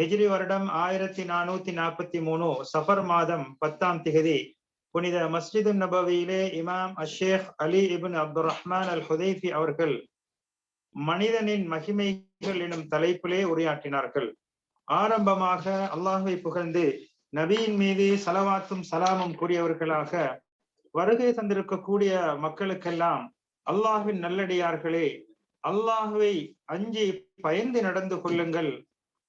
ஹிஜ்ரி வருடம் ஆயிரத்தி நானூத்தி நாற்பத்தி மூணு சஃபர் மாதம் பத்தாம் திகதி புனித மஸ்ஜிது நபவியிலே இமாம் அஷேக் Ali ibn Abdul Rahman al Hudhaifi அவர்கள் மனிதனின் மகிமைகள் எனும் தலைப்பிலே உரையாற்றினார்கள். ஆரம்பமாக அல்லாஹை புகழ்ந்து நபியின் மீது சலவாத்தும் சலாமும் கூடியவர்களாக வருகை தந்திருக்கக்கூடிய மக்களுக்கெல்லாம் அல்லாஹின் நல்லடியார்களே அல்லாஹுவை அஞ்சி பயந்து நடந்து கொள்ளுங்கள்.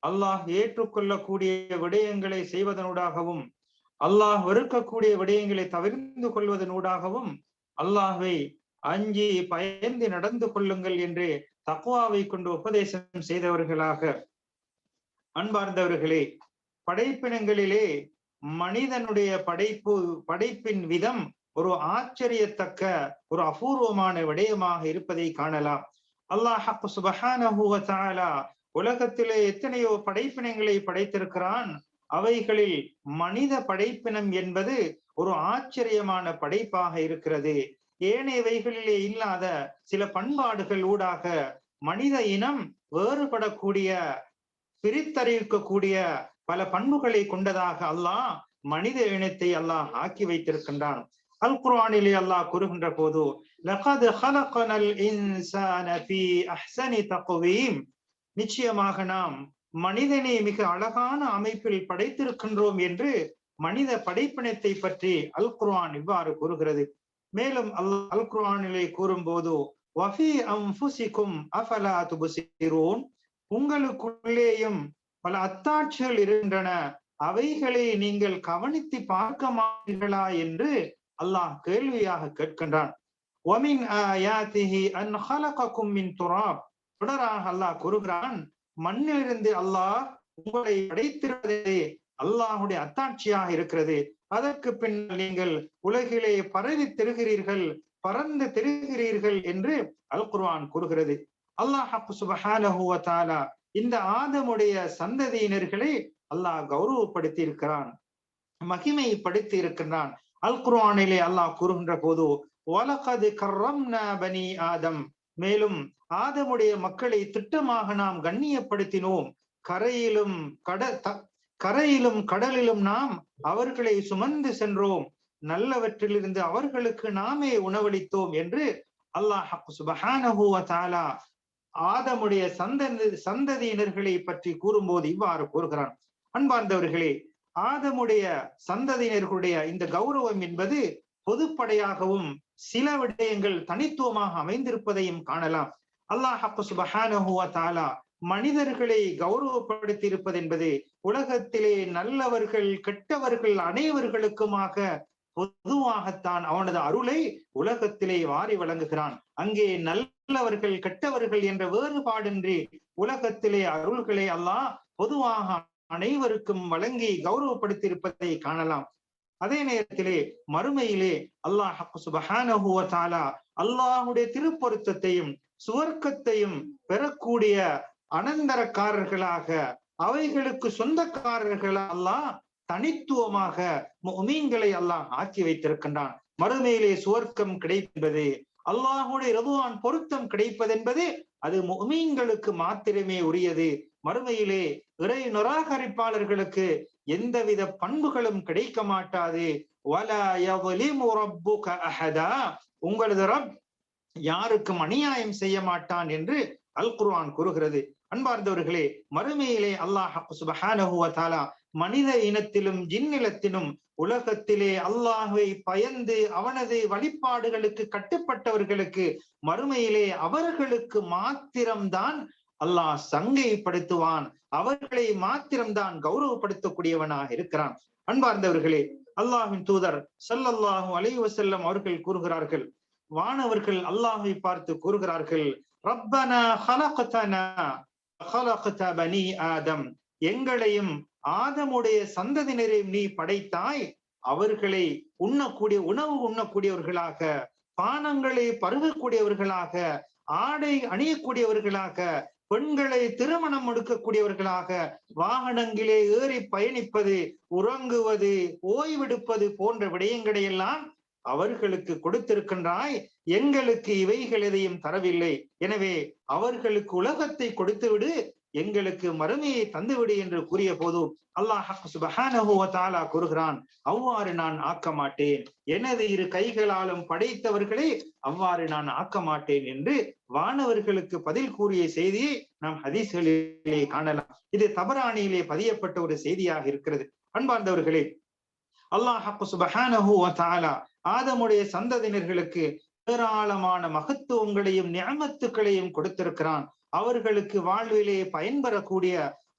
அல்லாஹ் ஏற்றுக்கொள்ளக்கூடிய விடயங்களை செய்வதனூடாகவும் அல்லாஹ் வெறுக்கக்கூடிய விடயங்களை தவிர்த்து கொள்வதனூடாகவும் அல்லாஹை அஞ்சி பயந்து நடந்து கொள்ளுங்கள் என்று தக்குவாவை கொண்டு உபதேசம் செய்தவர்களாக. அன்பார்ந்தவர்களே படைப்பினங்களிலே மனிதனுடைய படைப்பு படைப்பின் விதம் ஒரு ஆச்சரியத்தக்க ஒரு அபூர்வமான விடயமாக இருப்பதை காணலாம். அல்லாஹ் சுபஹானஹு உலகத்திலே எத்தனையோ படைப்பினங்களை படைத்திருக்கிறான். அவைகளில் மனித படைப்பினம் என்பது ஒரு ஆச்சரியமான படைப்பாக இருக்கிறது. ஏனையவைகளிலே இல்லாத சில பண்பாடுகள் ஊடாக மனித இனம் வேறுபடக்கூடிய பிரித்தறிவிக்கக்கூடிய பல பண்புகளை கொண்டதாக அல்லாஹ் மனித இனத்தை அல்லாஹ் ஆக்கி வைத்திருக்கின்றான். அல் குர்ஆனிலே அல்லாஹ் கூறுகின்ற போது லகத் ஹலகனல் இன்சான ஃபீ அஹ்ஸனி தக்வீம் நிச்சயமாக நாம் மனிதனை மிக அழகான அமைப்பில் படைத்திருக்கின்றோம் என்று மனித படைப்பினத்தை பற்றி அல் குர்ஆன் இவ்வாறு கூறுகிறது. மேலும் அல் அல் குர்ஆனிலே கூறும்போது வஃபி அஃபலா உங்களுக்குள்ளேயும் பல அத்தாட்சிகள் இருக்கின்றன. அவைகளை நீங்கள் கவனித்து பார்க்க மாட்டீர்களா என்று அல்லாஹ் கேள்வியாக கேட்கின்றான். ஒமின் ஆயாத்திஹி அன் ஹலகக்கும் மின் துராப்? தொடராக அல்லாஹ் கூறுகிறான் மண்ணிலிருந்து அல்லாஹ் உங்களை படைத்திருப்பதே அல்லாஹுடைய அத்தாட்சியாக இருக்கிறது. அதற்கு பின்னால் நீங்கள் உலகிலே பரவி திருகிறீர்கள் பறந்து திருகிறீர்கள் என்று அல் குர்வான் கூறுகிறது. அல்லாஹ் சுபஹானஹுவ இந்த ஆதமுடைய சந்ததியினர்களை அல்லாஹ் கௌரவப்படுத்தி இருக்கிறான் மகிமைப்படுத்தி இருக்கின்றான் அல் குர்வானிலே அல்லாஹ் கூறுகின்ற போது வலகது கர்ரம்னா பனி ஆதம் மேலும் ஆதமுடைய மக்களை திட்டமாக நாம் கண்ணியப்படுத்தினோம். கரையிலும் கட கரையிலும் கடலிலும் நாம் அவர்களை சுமந்து சென்றோம். நல்லவற்றிலிருந்து அவர்களுக்கு நாமே உணவளித்தோம் என்று அல்லாஹ் தாலா ஆதமுடைய சந்ததி சந்ததியினர்களை பற்றி கூறும்போது இவ்வாறு கூறுகிறான். அன்பார்ந்தவர்களே ஆதமுடைய சந்ததியினர்களுடைய இந்த கௌரவம் என்பது பொதுப்படையாகவும் சில விடயங்கள் தனித்துவமாக அமைந்திருப்பதையும் காணலாம். அல்லாஹ் சுபஹானஹுவா தாலா மனிதர்களை கௌரவப்படுத்தி இருப்பது என்பது உலகத்திலே நல்லவர்கள் கெட்டவர்கள் அனைவர்களுக்குமாக பொதுவாகத்தான் அவனது அருளை உலகத்திலே வாரி வழங்குகிறான். அங்கே நல்லவர்கள் கெட்டவர்கள் என்ற வேறுபாடின்றி உலகத்திலே அருள்களை அல்லாஹ் பொதுவாக அனைவருக்கும் வழங்கி கௌரவப்படுத்தி இருப்பதை காணலாம். அதே நேரத்திலே மறுமையிலே அல்லாஹ் சுபஹானஹுவ அல்லாஹுடைய திருப்பொருத்தத்தையும் சுவர்க்கத்தையும் பெறக்கூடிய அனந்தரக்காரர்களாக அவைகளுக்கு சொந்தக்காரர்களா அல்லாஹ் தனித்துவமாக மீன்களை அல்லாஹ் ஆக்கி வைத்திருக்கின்றான். மறுமையிலே சுவர்க்கம் கிடைப்பது அல்லாஹுடைய ரகுவான் பொருத்தம் கிடைப்பதென்பது அது மீன்களுக்கு மாத்திரமே உரியது. மறுமையிலே இறை நிராகரிப்பாளர்களுக்கு எந்தவித பண்புகளும் கிடைக்க மாட்டாது. உங்களது ரப் யாருக்கும் அநியாயம் செய்ய மாட்டான் என்று அல் குர்ஆன் கூறுகிறது. அன்பார்ந்தவர்களே மறுமையிலே அல்லாஹ் சுபஹானஹுவ தாலா மனித இனத்திலும் ஜின்னிலத்திலும் உலகத்திலே அல்லாஹை பயந்து அவனது வழிபாடுகளுக்கு கட்டுப்பட்டவர்களுக்கு மறுமையிலே அவர்களுக்கு மாத்திரம்தான் அல்லாஹ் சங்கைப்படுத்துவான் அவர்களை மாத்திரம்தான் கௌரவப்படுத்தக்கூடியவனாக இருக்கிறான். அன்பார்ந்தவர்களே அல்லாஹின் தூதர் சல்லல்லாஹு அலை வசல்லம் அவர்கள் கூறுகிறார்கள் வானவர்கள் அல்லாஹை பார்த்து கூறுகிறார்கள் ரப்பனா ஹலகதனா ஹலகத பனி ஆதம் எங்களையும் ஆதமுடைய சந்ததியினரையும் நீ படைத்தாய். அவர்களை உண்ணக்கூடிய உணவு உண்ணக்கூடியவர்களாக பானங்களை பருகக்கூடியவர்களாக ஆடை அணியக்கூடியவர்களாக பெண்களை திருமணம் எடுக்கக்கூடியவர்களாக வாகனங்களே ஏறி பயணிப்பது உறங்குவது ஓய்வெடுப்பது போன்ற விடயங்களை எல்லாம் அவர்களுக்கு கொடுத்திருக்கின்றாய். எங்களுக்கு இவைகள் எதையும் தரவில்லை. எனவே அவர்களுக்கு உலகத்தை கொடுத்துவிடு. எங்களுக்கு மறுமையை தந்துவிடு என்று கூறிய போது அல்லாஹ் சுபஹானஹு கூறுகிறான் அவ்வாறு நான் ஆக்க மாட்டேன் எனது இரு கைகளாலும் படைத்தவர்களை அவ்வாறு நான் ஆக்க மாட்டேன் என்று வானவர்களுக்கு பதில் கூறிய செய்தியை நாம் ஹதீஸ்களிலே காணலாம். இது தபராணியிலே பதியப்பட்ட ஒரு செய்தியாக இருக்கிறது. அன்பார்ந்தவர்களே அல்லாஹ் சுபஹானஹு வ ஆதமுடைய சந்ததியினர்களுக்கு ஏராளமான மகத்துவங்களையும் நியமத்துக்களையும் கொடுத்திருக்கிறான். அவர்களுக்கு வாழ்விலே பயன்பெறக்கூடிய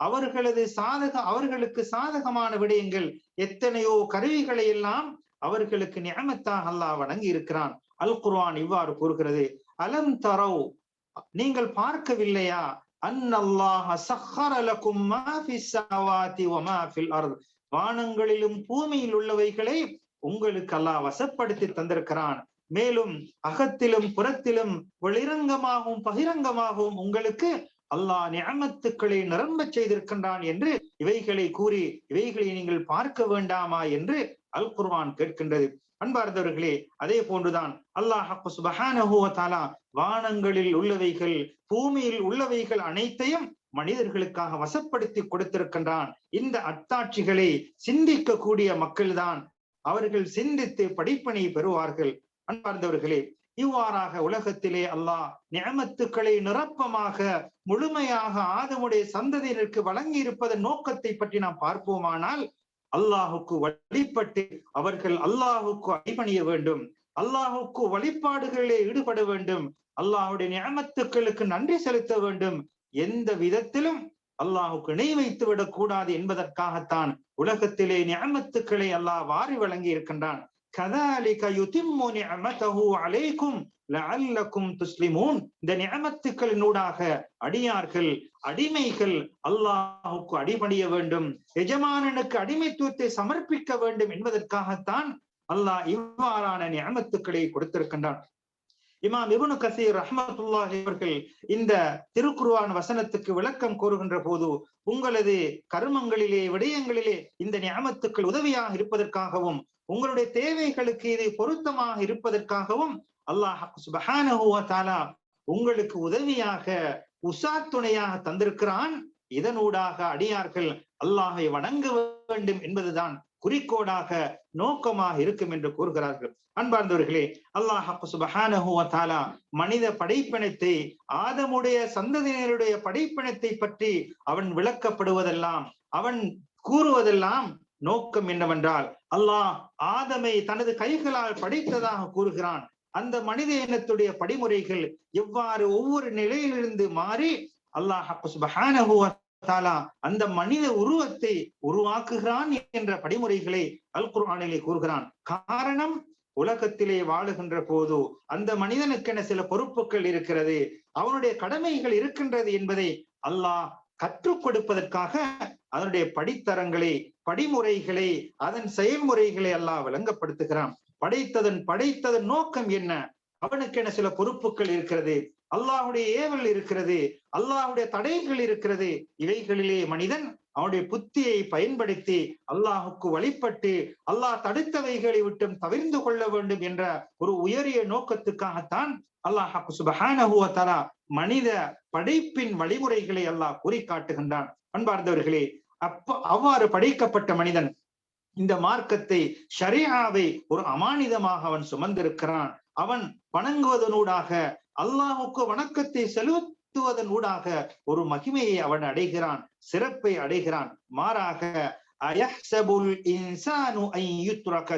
அவர்களது சாதக அவர்களுக்கு சாதகமான விடயங்கள் எத்தனையோ கருவிகளை எல்லாம் அவர்களுக்கு நியமத்தாக அல்லாஹ் வழங்கி இருக்கிறான் அல் குர்வான் இவ்வாறு கூறுகிறது. அலம் தரோ நீங்கள் பார்க்கவில்லையா? வானங்களிலும் பூமியில் உள்ளவைகளை உங்களுக்கு அல்லாஹ் வசப்படுத்தி தந்திருக்கிறான். மேலும் அகத்திலும் புறத்திலும் வெளிரங்கமாகவும் பகிரங்கமாகவும் உங்களுக்கு அல்லாஹ் நியமத்துக்களை நிரம்ப செய்திருக்கின்றான் என்று இவைகளை கூறி இவைகளை நீங்கள் பார்க்க வேண்டாமா என்று அல் குர்வான் கேட்கின்றது. அன்பார்ந்தவர்களே அதே போன்றுதான் அல்லாஹ் சுபஹானஹு தாலா வானங்களில் உள்ளவைகள் பூமியில் உள்ளவைகள் அனைத்தையும் மனிதர்களுக்காக வசப்படுத்தி கொடுத்திருக்கின்றான். இந்த அத்தாட்சிகளை சிந்திக்க கூடிய மக்கள்தான் அவர்கள் சிந்தித்து படிப்பினை பெறுவார்கள். அன்பார்ந்தவர்களே இவ்வாறாக உலகத்திலே அல்லாஹ் நியமத்துக்களை நிரப்பமாக முழுமையாக ஆதமுடைய சந்ததியினருக்கு வழங்கி இருப்பதன் நோக்கத்தை பற்றி நாம் பார்ப்போமானால் அல்லாஹுக்கு வழிபட்டு அவர்கள் அல்லாஹுக்கு அடிபணிய வேண்டும். அல்லாஹுக்கு வழிபாடுகளிலே ஈடுபட வேண்டும். அல்லாஹுடைய நியமத்துக்களுக்கு நன்றி செலுத்த வேண்டும். எந்த விதத்திலும் அல்லாஹுக்கு இணை வைத்து விடக் கூடாது என்பதற்காகத்தான் உலகத்திலே நியமத்துக்களை அல்லாஹ் வாரி வழங்கி இருக்கின்றான் கதாலிக யுதிம்மு நிஅமதஹு அலைக்கும் லஅல்லக்கும் துஸ்லிமூன். இந்த நியமத்துக்களினூடாக அடியார்கள் அடிமைகள் அல்லாஹுக்கு அடிபணிய வேண்டும். எஜமானனுக்கு அடிமைத்துவத்தை சமர்ப்பிக்க வேண்டும் என்பதற்காகத்தான் அல்லாஹ் இவ்வாறான நியமத்துக்களை கொடுத்திருக்கின்றான். இமாம் இபுனு கசீர் ரஹமத்துல்லாஹி அவர்கள் இந்த திருக்குருவான் வசனத்துக்கு விளக்கம் கூறுகின்ற போது உங்களது கருமங்களிலே விடயங்களிலே இந்த நியமத்துக்கள் உதவியாக இருப்பதற்காகவும் உங்களுடைய தேவைகளுக்கு இது பொருத்தமாக இருப்பதற்காகவும் அல்லாஹ் சுபஹான உங்களுக்கு உதவியாக உசா துணையாக தந்திருக்கிறான். இதனூடாக அடியார்கள் அல்லாஹை வணங்க வேண்டும் என்பதுதான் குறிக்கோடாக நோக்கமாக இருக்கும் என்று கூறுகிறார்கள். அன்பார்ந்தவர்களே அல்லாஹ் சுபஹானஹுவத்தாலா மனித படைப்பினத்தை ஆதமுடைய சந்ததியினருடைய படைப்பினத்தை பற்றி அவன் விளக்கப்படுவதெல்லாம் அவன் கூறுவதெல்லாம் நோக்கம் என்னவென்றால் அல்லாஹ் ஆதமை தனது கைகளால் படைத்ததாக கூறுகிறான். அந்த மனித இனத்துடைய படிமுறைகள் எவ்வாறு ஒவ்வொரு நிலையிலிருந்து மாறி அல்லாஹ் தாலா அந்த மனித உருவத்தை உருவாக்குகிறான் என்ற படிமுறைகளை அல் குர்ஆனிலே கூறுகிறான். காரணம் உலகத்திலே வாழுகின்ற போது அந்த மனிதனுக்கென சில பொறுப்புகள் இருக்கிறது. அவனுடைய கடமைகள் இருக்கின்றது என்பதை அல்லாஹ் கற்றுக் கொடுப்பதற்காக அதனுடைய படித்தரங்களை படிமுறைகளை அதன் செயல்முறைகளை அல்லாஹ் விளங்கப்படுத்துகிறான். படைத்ததன் படைத்ததன் நோக்கம் என்ன? அவனுக்கென சில பொறுப்புகள் இருக்கிறது. அல்லாஹுடைய ஏவல் இருக்கிறது. அல்லாஹுடைய தடைகள் இருக்கிறது. இவைகளிலே மனிதன் அவனுடைய புத்தியை பயன்படுத்தி அல்லாஹுக்கு வழிபட்டு அல்லாஹ் தடுத்தவைகளை விட்டும் தவிர்ந்து கொள்ள வேண்டும் என்ற ஒரு உயரிய நோக்கத்துக்காகத்தான் அல்லாஹ் சுபஹானஹு மனித படைப்பின் வழிமுறைகளை அல்லாஹ் கூறி காட்டுகின்றான் அன்பார்ந்தவர்களே அப்ப அவ்வாறு படைக்கப்பட்ட மனிதன் இந்த மார்க்கத்தை ஷரியாவை ஒரு அமானிதமாக அவன் சுமந்திருக்கிறான். அவன் வணங்குவதனூடாக அல்லாஹுக்கு வணக்கத்தை செலுத்துவதனூடாக ஒரு மகிமையை அவன் அடைகிறான் சிறப்பை அடைகிறான். மாறாக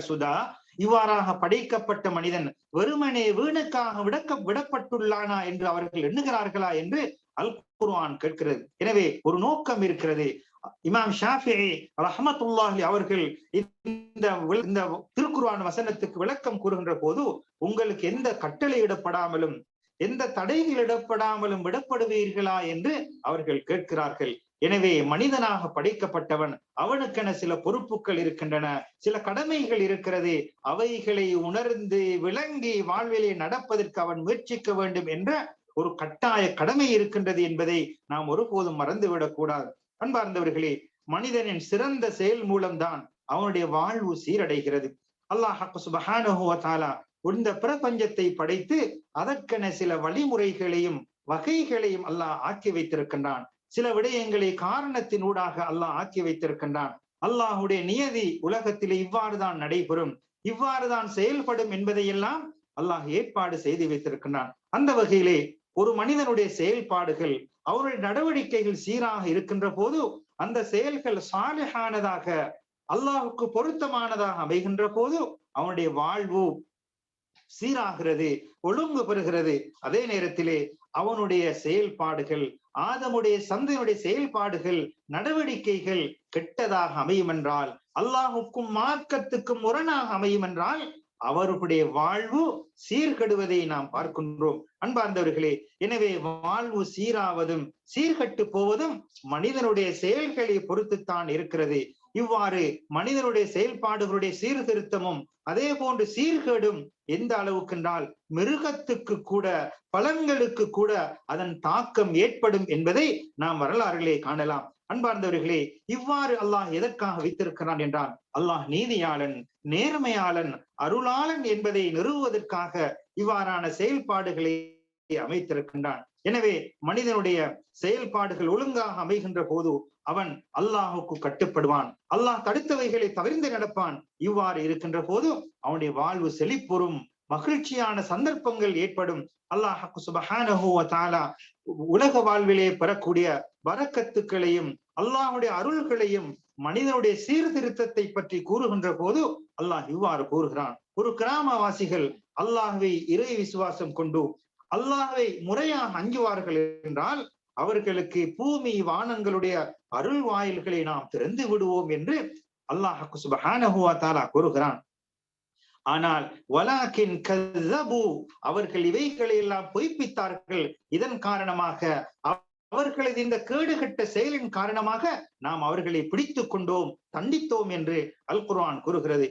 சுதா இவ்வாறாக படைக்கப்பட்ட மனிதன் வெறுமனே வீணுக்காக விடக்க விடப்பட்டுள்ளானா என்று அவர்கள் எண்ணுகிறார்களா என்று அல் குர்வான் கேட்கிறது. எனவே ஒரு நோக்கம் இருக்கிறது. இமாம் ஷாஃபிஇ ரஹமத்துல்லாஹி அவர்கள் இந்த இந்த திருக்குர்வான் வசனத்துக்கு விளக்கம் கூறுகின்ற போது உங்களுக்கு எந்த கட்டளை இடப்படாமலும் எந்த தடைகள் இடப்படாமலும் விடப்படுவீர்களா என்று அவர்கள் கேட்கிறார்கள். எனவே மனிதனாக படைக்கப்பட்டவன் அவனுக்கென சில பொறுப்புகள் இருக்கின்றன சில கடமைகள் இருக்கிறது அவைகளை உணர்ந்து விளங்கி வாழ்விலே நடப்பதற்கு அவன் முயற்சிக்க வேண்டும் என்ற ஒரு கட்டாய கடமை இருக்கின்றது என்பதை நாம் ஒருபோதும் மறந்துவிடக் கூடாது அன்பார்ந்தவர்களே மனிதனின் சிறந்த செயல் மூலம்தான் அவனுடைய வாழ்வு சீரடைகிறது. அல்லாஹ் சுபஹானுவத்தாலா இந்த பிரபஞ்சத்தை படைத்து அதற்கென சில வழிமுறைகளையும் வகைகளையும் அல்லாஹ் ஆக்கி வைத்திருக்கின்றான். சில விடயங்களை காரணத்தினூடாக அல்லாஹ் ஆக்கி வைத்திருக்கின்றான். அல்லாஹுடைய நியதி உலகத்திலே இவ்வாறுதான் நடைபெறும். இவ்வாறுதான் செயல்படும் என்பதையெல்லாம் அல்லாஹ் ஏற்பாடு செய்து வைத்திருக்கின்றான். அந்த வகையிலே ஒரு மனிதனுடைய செயல்பாடுகள் அவருடைய நடவடிக்கைகள் சீராக இருக்கின்ற போது அந்த செயல்கள் சாலிகானதாக அல்லாஹுக்கு பொருத்தமானதாக அமைகின்ற போது அவனுடைய வாழ்வு சீராகிறது ஒழுங்கு பெறுகிறது. அதே நேரத்திலே அவனுடைய செயல்பாடுகள் ஆதமுடைய சந்தையுடைய செயல்பாடுகள் நடவடிக்கைகள் கெட்டதாக அமையும் என்றால் அல்லாஹுக்கும் மார்க்கத்துக்கும் முரணாக அமையும் என்றால் அவர்களுடைய வாழ்வு சீர்கெடுவதை நாம் பார்க்கின்றோம். அன்பார்ந்தவர்களே எனவே வாழ்வு சீராவதும் சீர்கட்டு போவதும் மனிதனுடைய செயல்களை பொறுத்துத்தான் இருக்கிறது. இவ்வாறு மனிதனுடைய செயல்பாடுகளுடைய சீர்திருத்தமும் அதே போன்று சீர்கேடும் எந்த அளவுக்கு என்றால் மிருகத்துக்கு கூட பலன்களுக்கு கூட அதன் தாக்கம் ஏற்படும் என்பதை நாம் வரலாறுகளே காணலாம். அன்பார்ந்தவர்களே இவ்வாறு அல்லாஹ் எதற்காக வைத்திருக்கிறான் என்றால் அல்லாஹ் நீதியாளன் நேர்மையாளன் அருளாளன் என்பதை நிறுவுவதற்காக இவ்வாறான செயல்பாடுகளை அமைத்திருக்கின்றான். எனவே மனிதனுடைய செயல்பாடுகள் ஒழுங்காக அமைகின்ற போது அவன் அல்லாஹுக்கு கட்டுப்படுவான். அல்லாஹ் தடுத்தவைகளை தவிர்ந்து நடப்பான். இவ்வாறு இருக்கின்ற போது அவனுடைய வாழ்வு செழிப்புறும். மகிழ்ச்சியான சந்தர்ப்பங்கள் ஏற்படும். அல்லாஹ் தாலா உலக வாழ்விலே பெறக்கூடிய வரக்கத்துக்களையும் அல்லாஹுடைய அருள்களையும் மனிதனுடைய சீர்திருத்தத்தை பற்றி கூறுகின்ற போது அல்லாஹ் இவ்வாறு கூறுகிறான். ஒரு கிராமவாசிகள் அல்லாஹுவை இறை விசுவாசம் கொண்டு அல்லாஹை முறையாக அஞ்சுவார்கள் என்றால் அவர்களுக்கு பூமி வானங்களுடைய அருள் வாயில்களை நாம் திறந்து விடுவோம் என்று அல்லாஹ் சுபஹானஹுவா தாலா கூறுகிறான். ஆனால் வலாக்கின் கல்லபு அவர்கள் இவைகளை எல்லாம் பொய்ப்பித்தார்கள். இதன் காரணமாக அவர்களது இந்த கேடுகட்ட செயலின் காரணமாக நாம் அவர்களை பிடித்துக் கொண்டோம் தண்டித்தோம் என்று அல் குர்ஆன் கூறுகிறது.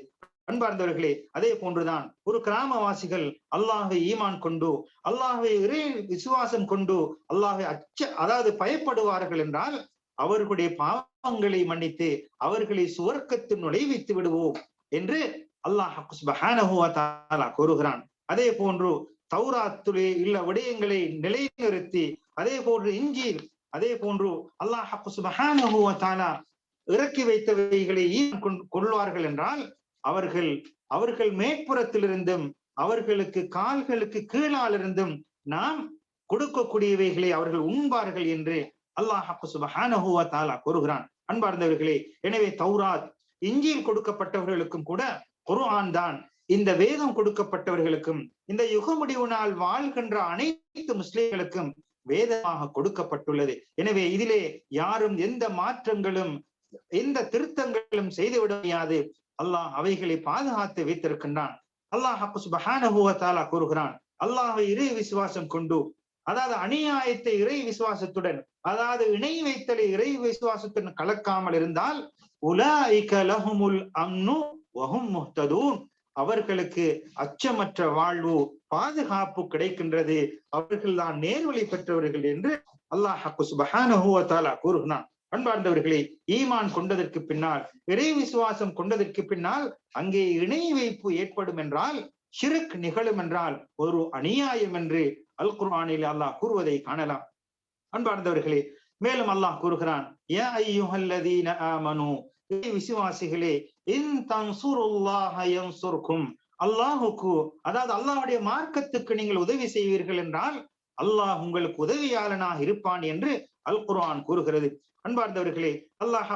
அன்பார்ந்தவர்களே அதே போன்றுதான் ஒரு கிராமவாசிகள் அல்லாஹை ஈமான் கொண்டு அல்லாஹை இறை விசுவாசம் கொண்டு அல்லாஹை அச்ச அதாவது பயப்படுவார்கள் என்றால் அவர்களுடைய பாவங்களை மன்னித்து அவர்களை சுவர்க்கத்தில் நுழைவித்து விடுவோம் என்று அல்லாஹ் கூறுகிறான். அதே போன்று தௌராத்துலே இல்ல விடயங்களை நிலைநிறுத்தி அதே போன்று இஞ்சி அதே போன்று அல்லாஹ் இறக்கி வைத்தவைகளை கொள்வார்கள் என்றால் அவர்கள் அவர்கள் மேற்புறத்திலிருந்தும் அவர்களுக்கு கால்களுக்கு கீழாலிருந்தும் நாம் கொடுக்கக்கூடியவைகளை அவர்கள் உண்பார்கள் என்று அல்லாஹ் சுபஹானஹுவா தாலா கூறுகிறான். அன்பார்ந்தவர்களே எனவே தௌராத் இஞ்சியில் கொடுக்கப்பட்டவர்களுக்கும் கூட குர்ஆன் தான் இந்த வேதம் கொடுக்கப்பட்டவர்களுக்கும் இந்த யுக முடிவு நாள் வாழ்கின்ற அனைத்து முஸ்லிம்களுக்கும் வேதமாக கொடுக்கப்பட்டுள்ளது. எனவே இதிலே யாரும் எந்த மாற்றங்களும் எந்த திருத்தங்களும் செய்துவிட முடியாது. அல்லாஹ் அவைகளை பாதுகாத்து வைத்திருக்கின்றான். அல்லாஹ் சுபஹானஹுவத்தாலா கூறுகிறான். அல்லாஹை இறை விசுவாசம் கொண்டு அதாவது அநியாயத்தை இறை விசுவாசத்துடன் அதாவது இணை வைத்தலை இறை விசுவாசத்துடன் கலக்காமல் இருந்தால் உலாய்க அம்னு வகும் முஹ்ததூன். அவர்களுக்கு அச்சமற்ற வாழ்வு பாதுகாப்பு கிடைக்கின்றது. அவர்கள் தான் நேர்வழி பெற்றவர்கள் என்று அல்லாஹ் கூறுகிறான். அன்பார்ந்தவர்களே ஈமான் கொண்டதற்கு பின்னால் இறை விசுவாசம் கொண்டதற்கு பின்னால் அங்கே இணை வைப்பு ஏற்படும் என்றால் ஷிருக் நிகழும் என்றால் ஒரு அநியாயம் என்று அல் குர்ஆனில் அல்லாஹ் கூறுவதை காணலாம். அன்பார்ந்தவர்களே மேலும் அல்லாஹ் கூறுகிறான் யா ஐயுஹல்லதீன ஆமனு. விசுவாசிகளே இன் தன்சுருல்லாஹ யன்சுர்கும். அல்லாஹுக்கு அதாவது அல்லாஹுடைய மார்க்கத்துக்கு நீங்கள் உதவி செய்வீர்கள் என்றால் அல்லாஹ் உங்களுக்கு உதவியாளனாக இருப்பான் என்று அல் குர்ஆன் கூறுகிறது. அன்பார்ந்தவர்களே அல்லாஹ்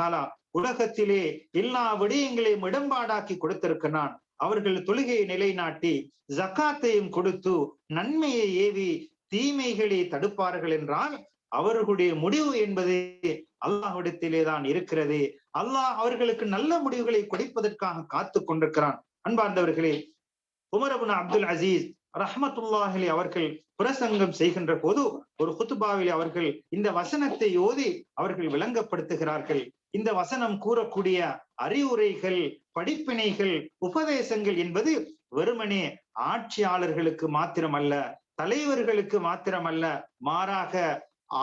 தாலா உலகத்திலே எல்லா விடயங்களையும் இடம்பாடாக்கி கொடுத்திருக்கிறான். அவர்கள் தொழுகையை நிலைநாட்டி ஜக்காத்தையும் கொடுத்து நன்மையை ஏவி தீமைகளை தடுப்பார்கள் என்றால் அவர்களுடைய முடிவு என்பது அல்லாஹ்விடத்திலே தான் இருக்கிறது. அல்லாஹ் அவர்களுக்கு நல்ல முடிவுகளை கொடுப்பதற்காக காத்து கொண்டிருக்கிறான். அன்பார்ந்தவர்களே உமரபுன் அப்துல் அசீஸ் ரஹமத்துல்லாஹிலே அவர்கள் பிரசங்கம் செய்கின்ற போது ஒரு குத்துபாவிலே அவர்கள் இந்த வசனத்தை ஓதி அவர்கள் விளங்கப்படுத்துகிறார்கள். இந்த வசனம் கூறக்கூடிய அறிவுரைகள் படிப்பினைகள் உபதேசங்கள் என்பது வெறுமனே ஆட்சியாளர்களுக்கு மாத்திரமல்ல தலைவர்களுக்கு மாத்திரமல்ல மாறாக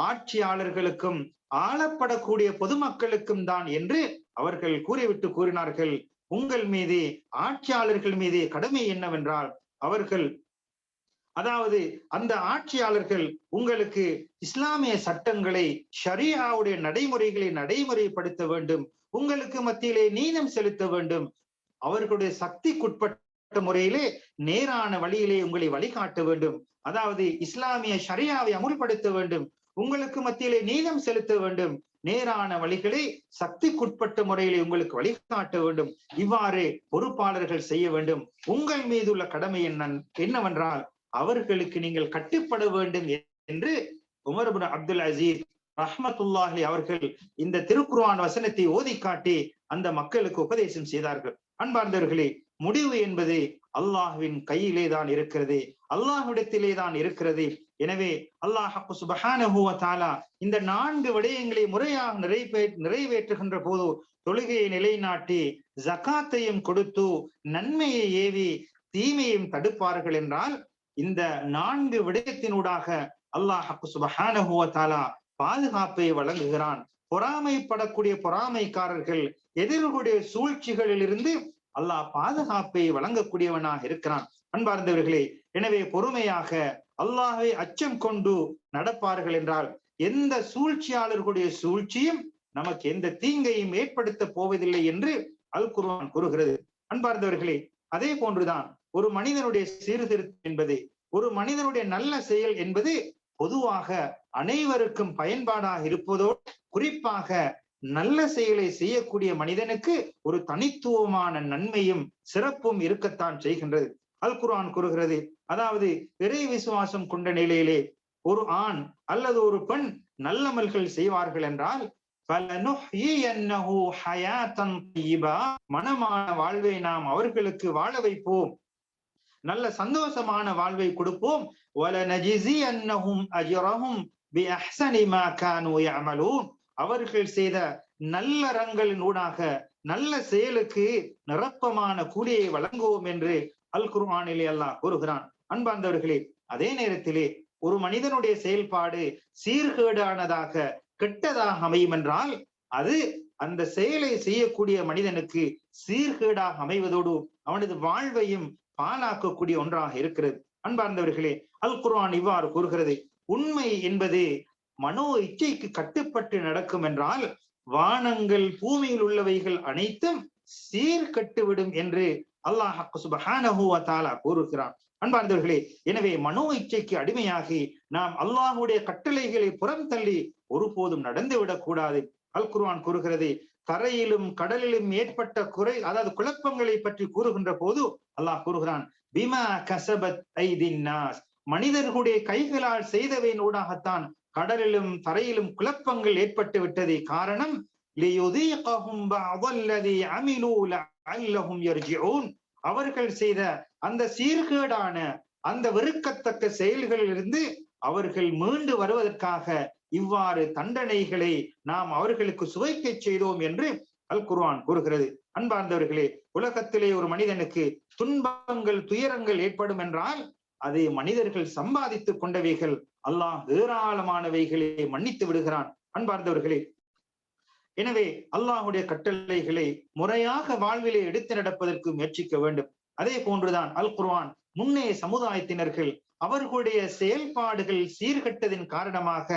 ஆட்சியாளர்களுக்கும் ஆளப்படக்கூடிய பொதுமக்களுக்கும் தான் என்று அவர்கள் கூறிவிட்டு கூறினார்கள். உங்கள் மீது ஆட்சியாளர்கள் மீது கடமை என்னவென்றால் அவர்கள் அதாவது அந்த ஆட்சியாளர்கள் உங்களுக்கு இஸ்லாமிய சட்டங்களை ஷரியாவுடைய நடைமுறைகளை நடைமுறைப்படுத்த வேண்டும். உங்களுக்கு மத்தியிலே நீதம் செலுத்த வேண்டும். அவர்களுடைய சக்திக்குட்பட்ட முறையிலே நேரான வழியிலே உங்களை வழிகாட்ட வேண்டும். அதாவது இஸ்லாமிய ஷரியாவை அமுல்படுத்த வேண்டும். உங்களுக்கு மத்தியிலே நீதம் செலுத்த வேண்டும். நேரான வழிகளை சக்திக்குட்பட்ட முறையிலே உங்களுக்கு வழிகாட்ட வேண்டும். இவ்வாறு பொறுப்பாளர்கள் செய்ய வேண்டும். உங்கள் மீது உள்ள கடமை என்ன என்னவென்றால் அவர்களுக்கு நீங்கள் கட்டுப்பட வேண்டும் என்று உமர்புன் அப்துல் அசீஸ் ரஹமத்துல்லாஹி அவர்கள் இந்த திருக்குர்வான் வசனத்தை ஓதி காட்டி அந்த மக்களுக்கு உபதேசம் செய்தார்கள். அன்பார்ந்தவர்களே முடிவு என்பது அல்லாஹுவின் கையிலே தான் இருக்கிறது. அல்லாஹ்விடத்திலே தான் இருக்கிறது. எனவே அல்லாஹ் சுபஹானஹு தாலா இந்த நான்கு விடயங்களை முறையாக நிறைவே நிறைவேற்றுகின்ற போது தொழுகையை நிலைநாட்டி ஜகாத்தையும் கொடுத்து நன்மையை ஏவி தீமையும் தடுப்பார்கள் என்றால் இந்த நான்கு விடயத்தினூடாக அல்லாஹ் சுபஹானஹு தாலா பாதுகாப்பை வழங்குகிறான். பொறாமைப்படக்கூடிய பொறாமைக்காரர்கள் எதிர்களுடைய சூழ்ச்சிகளில் இருந்து அல்லாஹ் பாதுகாப்பை வழங்கக்கூடியவனாக இருக்கிறான். அன்பார்ந்தவர்களே எனவே பொறுமையாக அல்லாஹை அச்சம் கொண்டு நடப்பார்கள் என்றால் எந்த சூழ்ச்சியாளர்களுடைய சூழ்ச்சியும் நமக்கு எந்த தீங்கையும் ஏற்படுத்த போவதில்லை என்று அல் குர்வான் கூறுகிறது. அன்பார்ந்தவர்களே அதே போன்றுதான் ஒரு மனிதனுடைய சீர்திருத்தம் என்பது ஒரு மனிதனுடைய நல்ல செயல் என்பது பொதுவாக அனைவருக்கும் பயன்பாடாக இருப்பதோடு குறிப்பாக நல்ல செயலை செய்யக்கூடிய மனிதனுக்கு ஒரு தனித்துவமான நன்மையும் சிறப்பும் இருக்கத்தான் செய்கின்றது. அல் குரான் கூறுகிறது. அதாவது இறை விசுவாசம் கொண்ட நிலையிலே ஒரு ஆண் அல்லது ஒரு பெண் நல்லமல்கள் செய்வார்கள் என்றால் மனமான வாழ்வை நாம் அவர்களுக்கு வாழ வைப்போம். நல்ல சந்தோஷமான வாழ்வை கொடுப்போம். அவர்கள் செய்த நல்ல ரங்களின் ஊடாக நல்ல செயலுக்கு நிரப்பமான கூலியை வழங்குவோம் என்று அல் குர்ஆனிலே அல்லாஹ் கூறுகிறான் அன்பார்ந்தவர்களே அதே நேரத்திலே ஒரு மனிதனுடைய செயல்பாடு சீர்கேடானதாக கெட்டதாக அமையும் என்றால் அது அந்த செயலை செய்யக்கூடிய மனிதனுக்கு சீர்கேடாக அமைவதோடு அவனது வாழ்வையும் பாலாக்கக்கூடிய ஒன்றாக இருக்கிறது. அன்பார்ந்தவர்களே அல் குர்ஆன் இவ்வாறு கூறுகிறது உண்மை என்பது மனோ இச்சைக்கு கட்டுப்பட்டு நடக்கும் என்றால் வானங்கள் பூமியில் உள்ளவைகள் அனைத்தும் சீர்கட்டுவிடும் என்று அல்லாஹ் சுபஹானஹு தாலா கூறுகிறான். அன்பார்ந்தவர்களே எனவே மனோ இச்சைக்கு அடிமையாகி நாம் அல்லாஹுடைய கட்டளைகளை புறம் தள்ளி ஒருபோதும் நடந்து விடக்கூடாது. அல் குர்வான் கூறுகிறது கரையிலும் கடலிலும் ஏற்பட்ட குறை அதாவது குழப்பங்களை பற்றி கூறுகின்ற போது அல்லாஹ் கூறுகிறான் பிமா கசபத் ஐதின்னாஸ் மனிதர்களுடைய கைகளால் செய்தவையின் ஊடாகத்தான் கடலிலும் தரையிலும் குழப்பங்கள் ஏற்பட்டு விட்டது காரணம் அவர்கள் செய்த அந்த சீர்கேடான அந்த வெறுக்கத்தக்க செயல்களிலிருந்து அவர்கள் மீண்டு வருவதற்காக இவ்வாறு தண்டனைகளை நாம் அவர்களுக்கு சுவைக்க செய்தோம் என்று அல் குர்வான் கூறுகிறது. அன்பார்ந்தவர்களே உலகத்திலே ஒரு மனிதனுக்கு துன்பங்கள் துயரங்கள் ஏற்படும் என்றால் அதை மனிதர்கள் சம்பாதித்துக் கொண்டவைகள் அல்லாஹ் ஏராளமானவைகளை மன்னித்து விடுகிறான். அன்பார்ந்தவர்களே எனவே அல்லாஹுடைய கட்டளைகளை முறையாக வாழ்விலே எடுத்து நடப்பதற்கு முயற்சிக்க வேண்டும். அதே போன்றுதான் அல் குர்வான் முன்னே சமுதாயத்தினர்கள் அவர்களுடைய செயல்பாடுகள் சீர்கட்டதின் காரணமாக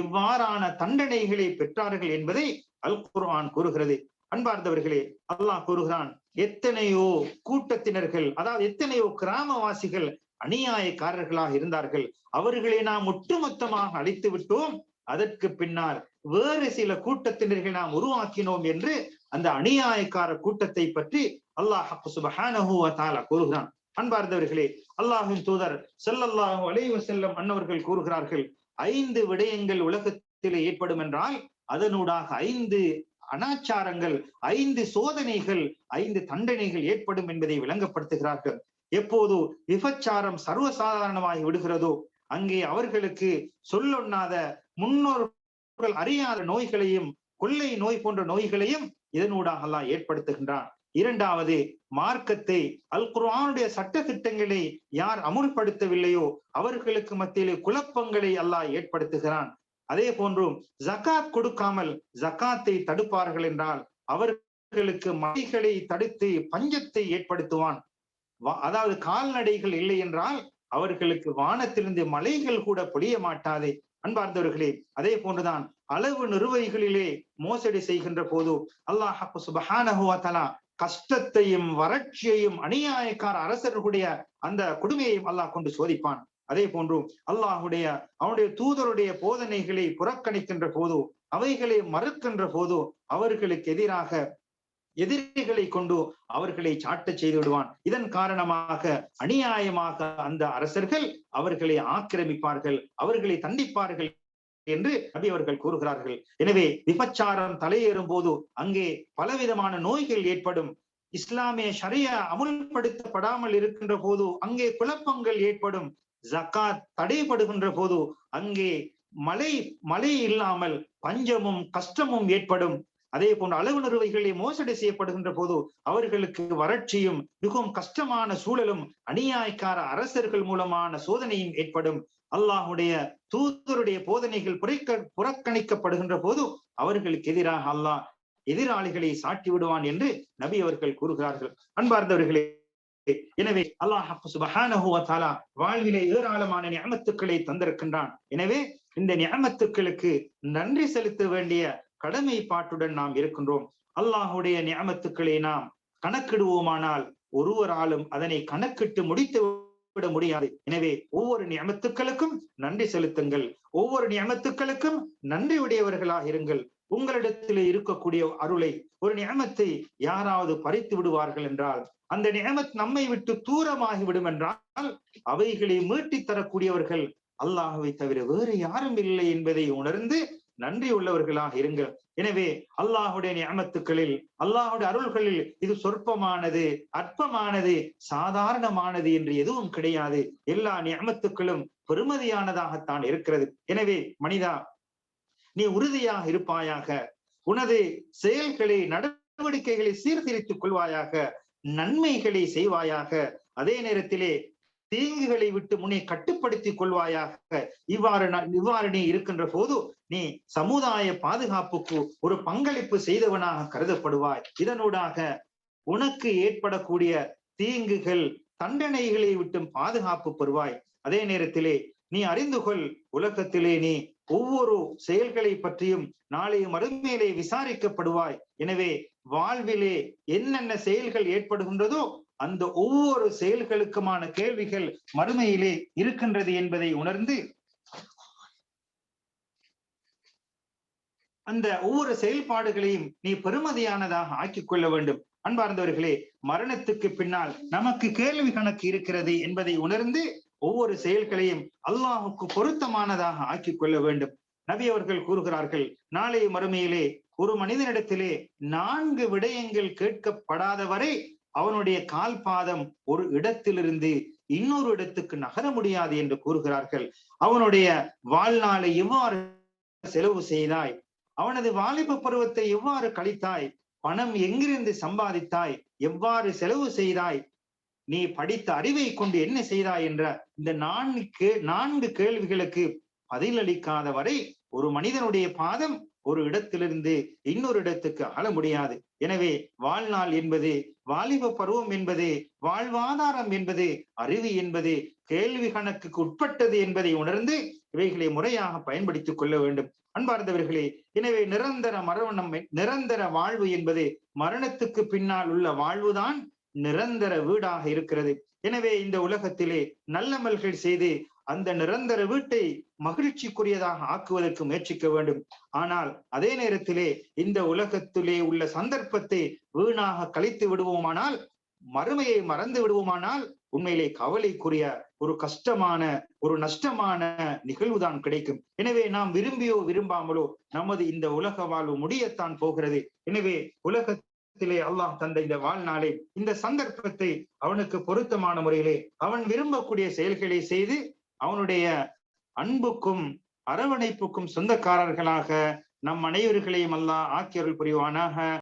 இவ்வாறான தண்டனைகளை பெற்றார்கள் என்பதை அல் குர்ஆன் கூறுகிறது. அன்பார்ந்தவர்களே அல்லாஹ் கூறுகிறான் எத்தனையோ கூட்டத்தினர்கள் அதாவது எத்தனையோ கிராமவாசிகள் அநியாயக்காரர்களாக இருந்தார்கள். அவர்களை நாம் ஒட்டுமொத்தமாக அழைத்து விட்டோம். அதற்கு பின்னால் வேறு சில கூட்டத்தினர்கள் நாம் உருவாக்கினோம் என்று அந்த அநியாயக்கார கூட்டத்தை பற்றி அல்லாஹ் சுபஹானஹு தாலா கூறுகிறான். அன்பார்ந்தவர்களே அல்லாஹின் தூதர் செல்லல்லாஹு அலைவ செல்லம் அன்னவர்கள் கூறுகிறார்கள் ஐந்து விடயங்கள் உலகத்திலே ஏற்படும் என்றால் அதனூடாக ஐந்து அனாச்சாரங்கள் ஐந்து சோதனைகள் ஐந்து தண்டனைகள் ஏற்படும் என்பதை விளங்கப்படுத்துகிறார்கள். எப்போது விபச்சாரம் சர்வசாதாரணமாகி விடுகிறதோ அங்கே அவர்களுக்கு சொல்லொண்ணாத முன்னோர்கள் அறியாத நோய்களையும் கொள்ளை நோய் போன்ற நோய்களையும் இதனூடாக அல்லாஹ் ஏற்படுத்துகின்றான். இரண்டாவது மார்க்கத்தை அல் குர்ஆனுடைய சட்ட திட்டங்களை யார் அமுல்படுத்தவில்லையோ அவர்களுக்கு மத்தியிலே குழப்பங்களை அல்லாஹ் ஏற்படுத்துகிறான். அதே போன்றும் ஜகாத் கொடுக்காமல் ஜகாத்தை தடுப்பார்கள் என்றால் அவர்களுக்கு மலைகளை தடுத்து பஞ்சத்தை ஏற்படுத்துவான். அதாவது கால்நடைகள் இல்லை என்றால் அவர்களுக்கு வானத்திலிருந்து மலைகள் கூட பொழிய மாட்டாதே. அன்பார்ந்தவர்களே அதே போன்றுதான் அளவு நிறுவைகளிலே மோசடி செய்கின்ற போது அல்லாஹ் சுபஹானஹுவலா கஷ்டத்தையும் வறட்சியையும் அநியாயக்கார அரசர்களுடைய அந்த கொடுமையையும் அல்லாஹ் கொண்டு சோதிப்பான். அதே போன்று அல்லாஹுடைய அவனுடைய தூதருடைய போதனைகளை புறக்கணிக்கின்ற போது அவைகளை மறுக்கின்ற போது அவர்களுக்கு எதிராக எதிரிகளை கொண்டு அவர்களை சாட்டச் செய்து விடுவான் இதன் காரணமாக அநியாயமாக அந்த அரசர்கள் அவர்களை ஆக்கிரமிப்பார்கள் அவர்களை தண்டிப்பார்கள் என்று நபி அவர்கள் கூறுகிறார்கள். எனவே விபச்சாரம் தலையேறும் போது அங்கே பலவிதமான நோய்கள் ஏற்படும். இஸ்லாமிய ஷரிய அமுல்படுத்தப்படாமல் இருக்கின்ற போது அங்கே குழப்பங்கள் ஏற்படும். ஜக்காத் தடைபடுகின்ற போது அங்கே மழை மழை இல்லாமல் பஞ்சமும் கஷ்டமும் ஏற்படும். அதே போன்ற அளவு மோசடி செய்யப்படுகின்ற போது அவர்களுக்கு வறட்சியும் மிகவும் கஷ்டமான சூழலும் அநியாயக்கார அரசர்கள் மூலமான சோதனையும் ஏற்படும். அல்லாஹுடைய தூதருடைய போதனைகள் புறக்க புறக்கணிக்கப்படுகின்ற போது அவர்களுக்கு எதிராக அல்லாஹ் எதிராளிகளை சாட்டி விடுவான் என்று நபி அவர்கள் கூறுகிறார்கள். அன்பார்ந்தவர்களே எனவே அல்லாஹ் வாழ்விலே ஏராளமான நியமத்துக்களை தந்திருக்கின்றான். எனவே இந்த நியமத்துக்களுக்கு நன்றி செலுத்த வேண்டிய கடமைப்பாட்டுடன் நாம் இருக்கின்றோம். அல்லாஹுடைய நியமத்துக்களை நாம் கணக்கிடுவோமானால் ஒருவராலும் அதனை கணக்கிட்டு முடித்து விட முடியாது. எனவே ஒவ்வொரு நியமத்துக்களுக்கும் நன்றி செலுத்துங்கள். ஒவ்வொரு நியமத்துக்களுக்கும் நன்றி உடையவர்களாக இருங்கள். உங்களிடத்தில் இருக்கக்கூடிய அருளை ஒரு நியமத்தை யாராவது பறித்து விடுவார்கள் என்றால் அந்த நியமத் நம்மை விட்டு தூரமாகி விடும் என்றால் அவைகளை மீட்டி தரக்கூடியவர்கள் அல்லாஹுவை தவிர வேறு யாரும் இல்லை என்பதை உணர்ந்து நன்றி உள்ளவர்களாக இருங்கள் எனவே அல்லாஹுடைய நியமத்துக்களில் அல்லாஹுடைய அருள்களில் இது சொற்பமானது அற்பமானது சாதாரணமானது என்று எதுவும் கிடையாது. எல்லா நியமத்துக்களும் பெருமதியானதாகத்தான் இருக்கிறது. எனவே மனிதா நீ உறுதியாக இருப்பாயாக. உனது செயல்களை நடவடிக்கைகளை சீர்திருத்திக் கொள்வாயாக. நன்மைகளை செய்வாயாக. அதே நேரத்திலே தீங்குகளை விட்டு முன்னே கட்டுப்படுத்திக் கொள்வாயாக. இவ்வாறு இவ்வாறு நீ இருக்கின்ற போது நீ சமுதாய பாதுகாப்புக்கு ஒரு பங்களிப்பு செய்தவனாக கருதப்படுவாய். இதனூடாக உனக்கு ஏற்படக்கூடிய தீங்குகள் தண்டனைகளை விட்டும் பாதுகாப்பு பெறுவாய். அதே நேரத்திலே நீ அறிந்து கொள் உலகத்திலே நீ ஒவ்வொரு செயல்களை பற்றியும் நாளைய மறுமையிலே விசாரிக்கப்படுவாய். எனவே வாழ்விலே என்னென்ன செயல்கள் ஏற்படுகின்றதோ அந்த ஒவ்வொரு செயல்களுக்குமான கேள்விகள் மறுமையிலே இருக்கின்றது என்பதை உணர்ந்து அந்த ஒவ்வொரு செயல்பாடுகளையும் நீ பெருமதியானதாக ஆக்கிக் கொள்ள வேண்டும். அன்பார்ந்தவர்களே மரணத்துக்கு பின்னால் நமக்கு கேள்வி கணக்கு இருக்கிறது என்பதை உணர்ந்து ஒவ்வொரு செயல்களையும் அல்லாஹுக்கு பொருத்தமானதாக ஆக்கிக் கொள்ள வேண்டும். நபி அவர்கள் கூறுகிறார்கள் நாளை மறுமையிலே ஒரு மனிதனிடத்திலே நான்கு விடயங்கள் கேட்கப்படாத வரை அவனுடைய கால் பாதம் ஒரு இடத்திலிருந்து இன்னொரு இடத்துக்கு நகர முடியாது என்று கூறுகிறார்கள். அவனுடைய வாழ்நாளை எவ்வாறு செலவு செய்தாய்? அவனது வாலிப பருவத்தை எவ்வாறு கழித்தாய்? பணம் எங்கிருந்து சம்பாதித்தாய்? எவ்வாறு செலவு செய்தாய்? நீ படித்த அறிவை கொண்டு என்ன செய்தாய் என்ற இந்த நான்கு நான்கு கேள்விகளுக்கு பதிலளிக்காத வரை ஒரு மனிதனுடைய பாதம் ஒரு இடத்திலிருந்து இன்னொரு இடத்துக்கு அகல முடியாது. எனவே வாழ்நாள் என்பது வாலிப பருவம் என்பது வாழ்வாதாரம் என்பது அறிவு என்பது கேள்வி கணக்குக்கு உட்பட்டது என்பதை உணர்ந்து இவைகளை முறையாக பயன்படுத்திக் கொள்ள வேண்டும். அன்பார்ந்தவர்களே எனவே நிரந்தர மரணம் நிரந்தர வாழ்வு என்பது மரணத்துக்கு பின்னால் உள்ள வாழ்வுதான் நிரந்தர வீடாக இருக்கிறது. எனவே இந்த உலகத்திலே நல்லமல்கள் செய்து அந்த நிரந்தர வீட்டை மகிழ்ச்சிக்குரியதாக ஆக்குவதற்கு முயற்சிக்க வேண்டும். ஆனால் அதே நேரத்திலே இந்த உலகத்திலே உள்ள சந்தர்ப்பத்தை வீணாக கழித்து விடுவோமானால் மறுமையை மறந்து விடுவோமானால் உண்மையிலே கவலைக்குரிய ஒரு கஷ்டமான ஒரு நஷ்டமான நிகழ்வுதான் கிடைக்கும். எனவே நாம் விரும்பியோ விரும்பாமலோ நமது இந்த உலக வாழ்வு முடியத்தான் போகிறது. எனவே உலக உலகத்திலே அல்லாஹ் தந்த இந்த வாழ்நாளை இந்த சந்தர்ப்பத்தை அவனுக்கு பொருத்தமான முறையிலே அவன் விரும்பக்கூடிய செயல்களை செய்து அவனுடைய அன்புக்கும் அரவணைப்புக்கும் சொந்தக்காரர்களாக நம் அனைவர்களையும் அல்லாஹ் ஆக்கியர்கள் புரிவானாக.